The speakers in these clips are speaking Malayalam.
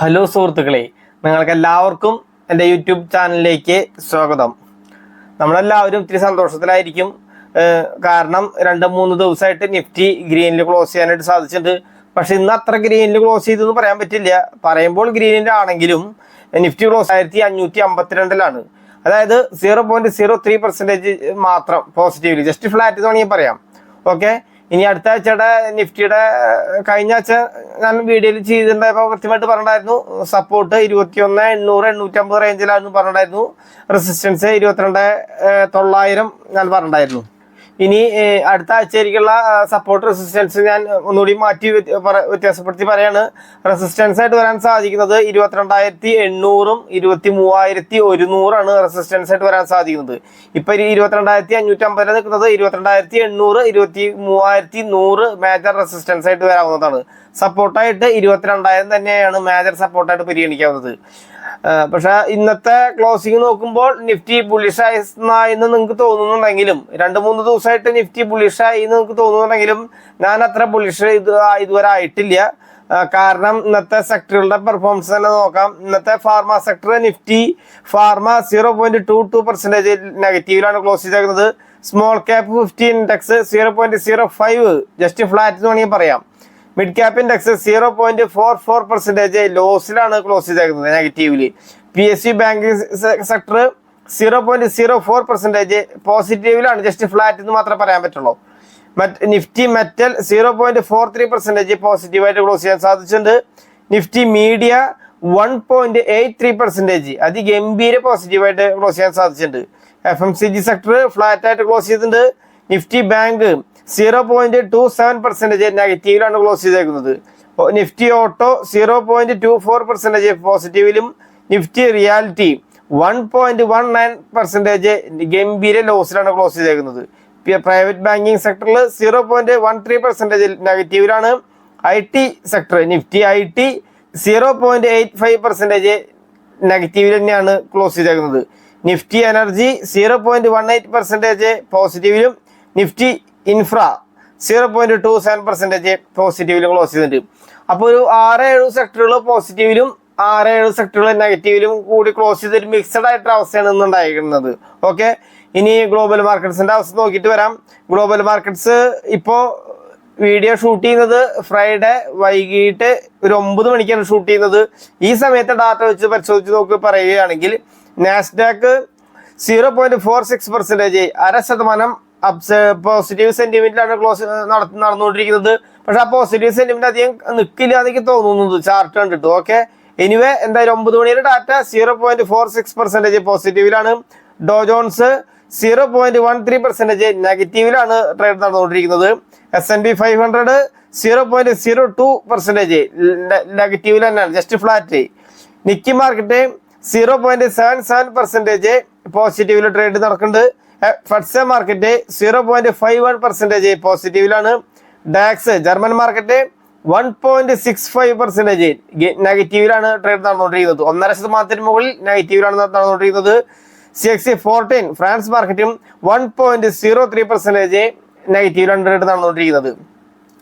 ഹലോ സുഹൃത്തുക്കളെ നിങ്ങൾക്ക് എല്ലാവർക്കും എന്റെ യൂട്യൂബ് ചാനലിലേക്ക് സ്വാഗതം. നമ്മളെല്ലാവരും ഇത്തിരി സന്തോഷത്തിലായിരിക്കും. കാരണം രണ്ട് മൂന്ന് ദിവസമായിട്ട് നിഫ്റ്റി ഗ്രീനിൽ ക്ലോസ് ചെയ്യാനായിട്ട് സാധിച്ചിട്ടുണ്ട്. പക്ഷെ ഇന്ന് അത്ര ഗ്രീനിൽ ക്ലോസ് ചെയ്തെന്ന് പറയാൻ പറ്റില്ല. പറയുമ്പോൾ ഗ്രീനിലാണെങ്കിലും നിഫ്റ്റി ക്ലോസ് ആയിരത്തി അഞ്ഞൂറ്റി അമ്പത്തിരണ്ടിലാണ്. അതായത് zero point zero three percentage മാത്രം പോസിറ്റീവ്ലി ജസ്റ്റ് ഫ്ലാറ്റ് വേണമെങ്കിൽ പറയാം. ഓക്കെ ഇനി അടുത്ത ആഴ്ചയുടെ നിഫ്റ്റിയുടെ കഴിഞ്ഞ ആഴ്ച ഞാൻ വീഡിയോയിൽ ചെയ്തിട്ടുണ്ടായപ്പോൾ കൃത്യമായിട്ട് പറഞ്ഞിട്ടുണ്ടായിരുന്നു. സപ്പോർട്ട് ഇരുപത്തിയൊന്ന് എണ്ണൂറ് എണ്ണൂറ്റമ്പത് റേഞ്ചിലായിരുന്നു പറഞ്ഞിട്ടുണ്ടായിരുന്നു. റെസിസ്റ്റൻസ് ഇരുപത്തിരണ്ട് തൊള്ളായിരം ഞാൻ പറഞ്ഞിട്ടുണ്ടായിരുന്നു. ഇനി അടുത്ത ആഴ്ചയിലേക്കുള്ള സപ്പോർട്ട് റെസിസ്റ്റൻസ് ഞാൻ ഒന്നുകൂടി മാറ്റി വ്യത്യാസപ്പെടുത്തി പറയാണ്. റെസിസ്റ്റൻസ് ആയിട്ട് വരാൻ സാധിക്കുന്നത് ഇരുപത്തിരണ്ടായിരത്തി എണ്ണൂറും ഇരുപത്തി മൂവായിരത്തി ഒരുന്നൂറാണ് റെസിസ്റ്റൻസ് ആയിട്ട് വരാൻ സാധിക്കുന്നത്. ഇപ്പൊ ഇരുപത്തിരണ്ടായിരത്തി അഞ്ഞൂറ്റി അമ്പതിൽ നിൽക്കുന്നത് ഇരുപത്തിരണ്ടായിരത്തി എണ്ണൂറ് ഇരുപത്തി മൂവായിരത്തി നൂറ് മേജർ റെസിസ്റ്റൻസ് ആയിട്ട് വരാവുന്നതാണ്. സപ്പോർട്ടായിട്ട് ഇരുപത്തിരണ്ടായിരം തന്നെയാണ് മേജർ സപ്പോർട്ടായിട്ട് പരിഗണിക്കാവുന്നത്. പക്ഷെ ഇന്നത്തെ ക്ലോസിംഗ് നോക്കുമ്പോൾ നിഫ്റ്റി ബുള്ളിഷ് ആയെന്ന് നിങ്ങൾക്ക് തോന്നുന്നുണ്ടെങ്കിലും രണ്ട് മൂന്ന് ദിവസമായിട്ട് നിഫ്റ്റി ബുള്ളിഷ് ആയി എന്ന് നിങ്ങൾക്ക് തോന്നുന്നുണ്ടെങ്കിലും ഞാൻ അത്ര ബുള്ളിഷ് ഇത് ഇതുവരെ ആയിട്ടില്ല. കാരണം ഇന്നത്തെ സെക്ടറുകളുടെ പെർഫോമൻസ് തന്നെ നോക്കാം. ഇന്നത്തെ pharma sector Nifty pharma zero point two two percentage നെഗറ്റീവിലാണ് close ചെയ്തേക്കുന്നത്. Small cap fifty index zero point zero five just flat എന്ന് വേണമെങ്കിൽ പറയാം. Mid cap index zero point four four percentage ലോസിലാണ് close ചെയ്തേക്കുന്നത് negatively P S C banking sector zero point zero four percentage പോസിറ്റീവിലാണ് just flat എന്ന് മാത്രമേ പറയാൻ പറ്റുള്ളൂ. മറ്റ് Nifty metal zero point four three percentage പോസിറ്റീവായിട്ട് ക്ലോസ് ചെയ്യാൻ സാധിച്ചിട്ടുണ്ട്. Nifty media one point eight three percentage അതിഗംഭീര പോസിറ്റീവായിട്ട് ക്ലോസ് ചെയ്യാൻ സാധിച്ചിട്ടുണ്ട്. F M C G sector flat ആയിട്ട് ക്ലോസ് ചെയ്തിട്ടുണ്ട്. Nifty bank zero point two seven percentage നെഗറ്റീവിലാണ് close ചെയ്തേക്കുന്നത്. Nifty auto zero point two four percentage പോസിറ്റീവിലും Nifty reality one point one nine percentage ഗംഭീര ലോസിലാണ് ക്ലോസ് ചെയ്തേക്കുന്നത്. പ്രൈവറ്റ് ബാങ്കിങ് സെക്ടറിൽ zero point one three percentage നെഗറ്റീവിലാണ്. I T sector Nifty I T zero point eight five percentage നെഗറ്റീവിൽ തന്നെയാണ് ക്ലോസ് ചെയ്തേക്കുന്നത്. Nifty energy zero point one eight percentage പോസിറ്റീവിലും Nifty infra zero point two seven percentage പോസിറ്റീവിലും close ചെയ്തിട്ടുണ്ട്. അപ്പോൾ ഒരു ആറ് ഏഴ് സെക്ടറുകൾ പോസിറ്റീവിലും ആറ് ഏഴ് സെക്ടറുകൾ നെഗറ്റീവിലും കൂടി ക്ലോസ് ചെയ്തൊരു മിക്സഡ് ആയിട്ടുള്ള അവസ്ഥയാണ് ഇന്ന് ഉണ്ടായിരിക്കുന്നത്. ഓക്കെ ഇനി ഗ്ലോബൽ മാർക്കറ്റ്സിന്റെ അവസ്ഥ നോക്കിയിട്ട് വരാം. ഗ്ലോബൽ മാർക്കറ്റ്സ് ഇപ്പോൾ വീഡിയോ ഷൂട്ട് ചെയ്യുന്നത് ഫ്രൈഡേ വൈകിട്ട് ഒരു ഒമ്പത് മണിക്കാണ് ഷൂട്ട് ചെയ്യുന്നത്. ഈ സമയത്തെ ഡാറ്റ വെച്ച് പരിശോധിച്ച് നോക്കി പറയുകയാണെങ്കിൽ Nasdaq zero point four six percentage അര ശതമാനം അപ്സ് പോസിറ്റീവ് സെന്റിമെന്റിലാണ് ക്ലോസ് നടന്നുകൊണ്ടിരിക്കുന്നത്. പക്ഷെ ആ പോസിറ്റീവ് സെന്റിമെന്റ് അധികം നിൽക്കില്ല എനിക്ക് തോന്നുന്നത് ചാർട്ട് കണ്ടിട്ട്. ഓക്കെ എനിവേ എന്തായാലും ഒമ്പത് മണിയുടെ data zero point four six percentage പോസിറ്റീവിലാണ് Dow Jones zero point one three percentage നെഗറ്റീവിലാണ് trade നടന്നുകൊണ്ടിരിക്കുന്നത്. S N B five hundred zero point zero two percentage നെഗറ്റീവിൽ തന്നെയാണ്. Just flat Nikkei market zero point seven seven percentage പോസിറ്റീവിൽ trade നടക്കുന്നുണ്ട്. FTSE market zero point five one percentage പോസിറ്റീവിലാണ് DAX German market one point six five percentage നെഗറ്റീവിലാണ് trade നടന്നുകൊണ്ടിരിക്കുന്നത്. ഒന്നര ശതമാനത്തിന് മുകളിൽ നെഗറ്റീവിലാണ് നടന്നുകൊണ്ടിരിക്കുന്നത്. സി എക്സ് ഫോർട്ടീൻ ഫ്രാൻസ് മാർക്കറ്റും one point zero three percentage നെഗറ്റീവിലാണ് trade നടന്നുകൊണ്ടിരിക്കുന്നത്.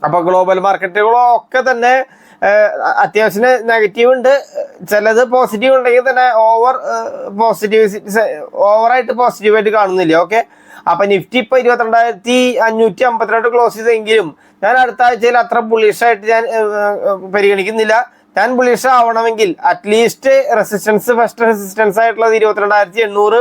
അപ്പൊ ഗ്ലോബൽ മാർക്കറ്റുകളൊക്കെ തന്നെ അത്യാവശ്യം നെഗറ്റീവ് ഉണ്ട്. ചിലത് പോസിറ്റീവ് ഉണ്ടെങ്കിൽ തന്നെ ഓവർ പോസിറ്റീവ് ഓവറായിട്ട് പോസിറ്റീവായിട്ട് കാണുന്നില്ല ഓക്കെ അപ്പൊ നിഫ്റ്റി ഇപ്പൊ ഇരുപത്തിരണ്ടായിരത്തി അഞ്ഞൂറ്റി അമ്പത്തിരണ്ട് ക്ലോസ് ചെയ്തെങ്കിലും ഞാൻ അടുത്ത ആഴ്ചയിൽ അത്ര ആയിട്ട് ഞാൻ പരിഗണിക്കുന്നില്ല. ഞാൻ ബുള്ളിഷ് ആവണമെങ്കിൽ അറ്റ്ലീസ്റ്റ് റെസിസ്റ്റൻസ് ഫസ്റ്റ് റെസിസ്റ്റൻസ് ആയിട്ടുള്ളത് ഇരുപത്തിരണ്ടായിരത്തി എണ്ണൂറ്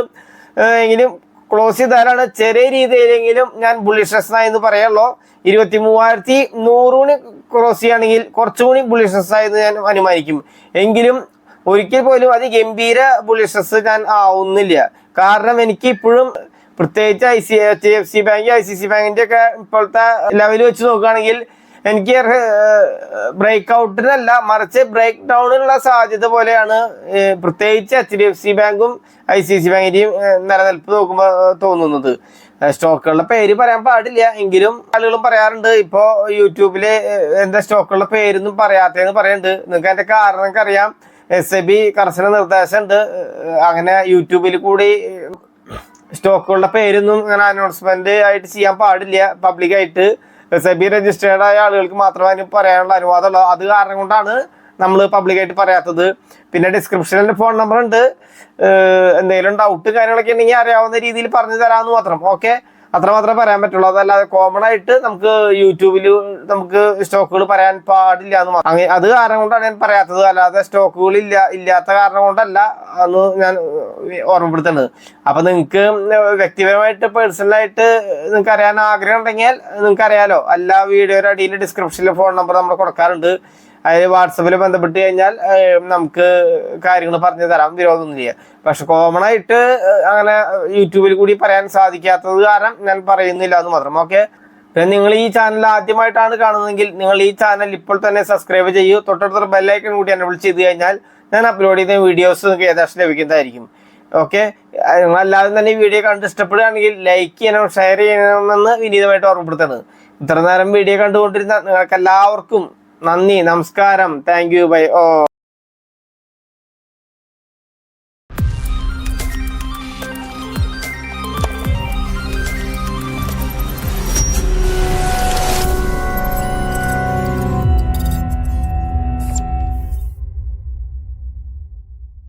എങ്കിലും ക്ലോസ് ചെയ്താലാണ് ചെറിയ രീതിയിലെങ്കിലും ഞാൻ ബുള്ളിഷസ് എന്ന് പറയുള്ളൂ. ഇരുപത്തി മൂവായിരത്തി നൂറിന് ക്രോസ് ചെയ്യുകയാണെങ്കിൽ കുറച്ചുകൂടി ബുള്ളിഷസ് ആയെന്ന് ഞാൻ അനുമാനിക്കും. എങ്കിലും ഒരിക്കൽ പോലും അതിഗംഭീര ബുള്ളിഷസ് ഞാൻ ആവുന്നില്ല. കാരണം എനിക്ക് ഇപ്പോഴും പ്രത്യേകിച്ച് I C H F C bank I C C ബാങ്കിന്റെ ഒക്കെ ഇപ്പോഴത്തെ ലെവൽ വെച്ച് നോക്കുകയാണെങ്കിൽ എനിക്ക് ബ്രേക്ക് ഔട്ടിനല്ല മറിച്ച് ബ്രേക്ക് ഡൗണിനുള്ള സാധ്യത പോലെയാണ് പ്രത്യേകിച്ച് എച്ച് ഡി എഫ് സി ബാങ്കും ഐ സി സി ബാങ്കിന്റെയും നിലനിൽപ്പ് നോക്കുമ്പോൾ തോന്നുന്നത്. സ്റ്റോക്കുകളുടെ പേര് പറയാൻ പാടില്ല. എങ്കിലും ആളുകളും പറയാറുണ്ട് ഇപ്പോ യൂട്യൂബിൽ എന്താ സ്റ്റോക്കുകളുടെ പേരൊന്നും പറയാത്തതെന്ന് പറയുന്നുണ്ട് നിങ്ങൾക്ക് അതിന്റെ കാരണം അറിയാം. എസ് എ ബി കർശന നിർദ്ദേശമുണ്ട്. അങ്ങനെ യൂട്യൂബിൽ കൂടി സ്റ്റോക്കുകളുടെ പേരൊന്നും അങ്ങനെ അനൗൺസ്മെന്റ് ആയിട്ട് ചെയ്യാൻ പാടില്ല പബ്ലിക് ആയിട്ട്. സെബി രജിസ്റ്റേർഡ് ആയ ആളുകൾക്ക് മാത്രമേ അതിന് പറയാനുള്ള അനുവാദമുള്ളൂ. അത് കാരണം കൊണ്ടാണ് നമ്മൾ പബ്ലിക്കായിട്ട് പറയാത്തത്. പിന്നെ ഡിസ്ക്രിപ്ഷനിൽ ഫോൺ നമ്പർ ഉണ്ട്. എന്തെങ്കിലും ഡൗട്ട് കാര്യങ്ങളൊക്കെ ഉണ്ടെങ്കിൽ അറിയാവുന്ന രീതിയിൽ പറഞ്ഞു തരാമെന്ന് മാത്രം. ഓക്കെ അത്ര മാത്രമേ പറയാൻ പറ്റുള്ളൂ. അതല്ലാതെ കോമൺ ആയിട്ട് നമുക്ക് യൂട്യൂബിൽ നമുക്ക് സ്റ്റോക്കുകൾ പറയാൻ പാടില്ല എന്ന് മാത്രം. അങ്ങ- അത് കാരണം കൊണ്ടാണ് ഞാൻ പറയാത്തത്. അല്ലാതെ സ്റ്റോക്കുകൾ ഇല്ല ഇല്ലാത്ത കാരണം കൊണ്ടല്ല എന്ന് ഞാൻ ഓർമ്മപ്പെടുത്തുന്നത്. അപ്പൊ നിങ്ങൾക്ക് വ്യക്തിപരമായിട്ട് പേഴ്സണലായിട്ട് നിങ്ങൾക്ക് അറിയാൻ ആഗ്രഹം ഉണ്ടെങ്കിൽ നിങ്ങൾക്ക് അറിയാലോ. എല്ലാ വീഡിയോയുടെ അടിയിൽ ഡിസ്ക്രിപ്ഷനിൽ ഫോൺ നമ്പർ നമ്മൾ കൊടുക്കാറുണ്ട്. അതിൽ വാട്സപ്പിൽ ബന്ധപ്പെട്ട് കഴിഞ്ഞാൽ നമുക്ക് കാര്യങ്ങൾ പറഞ്ഞു തരാം വിരോധമൊന്നുമില്ല. പക്ഷെ കോമൺ ആയിട്ട് അങ്ങനെ യൂട്യൂബിൽ കൂടി പറയാൻ സാധിക്കാത്തത് കാരണം ഞാൻ പറയുന്നില്ല എന്ന് മാത്രം. ഓക്കെ പിന്നെ നിങ്ങൾ ഈ ചാനൽ ആദ്യമായിട്ടാണ് കാണുന്നതെങ്കിൽ നിങ്ങൾ ഈ ചാനൽ ഇപ്പോൾ തന്നെ സബ്സ്ക്രൈബ് ചെയ്യൂ. തൊട്ടടുത്തൊരു ബെല്ലൈക്കൺ കൂടി എന്നെ ചെയ്ത് കഴിഞ്ഞാൽ ഞാൻ അപ്ലോഡ് ചെയ്യുന്ന വീഡിയോസ് നിങ്ങൾക്ക് ഏകദേശം ലഭിക്കുന്നതായിരിക്കും. ഓക്കെ നിങ്ങളല്ലാതെ തന്നെ ഈ വീഡിയോ കണ്ട് ഇഷ്ടപ്പെടുകയാണെങ്കിൽ ലൈക്ക് ചെയ്യണം ഷെയർ ചെയ്യണമെന്ന് വിനീതമായിട്ട് ഓർമ്മപ്പെടുത്താണ്. ഇത്ര നേരം വീഡിയോ കണ്ടുകൊണ്ടിരുന്ന നിങ്ങൾക്ക് എല്ലാവർക്കും നന്ദി നമസ്കാരം. Thank you bye oh.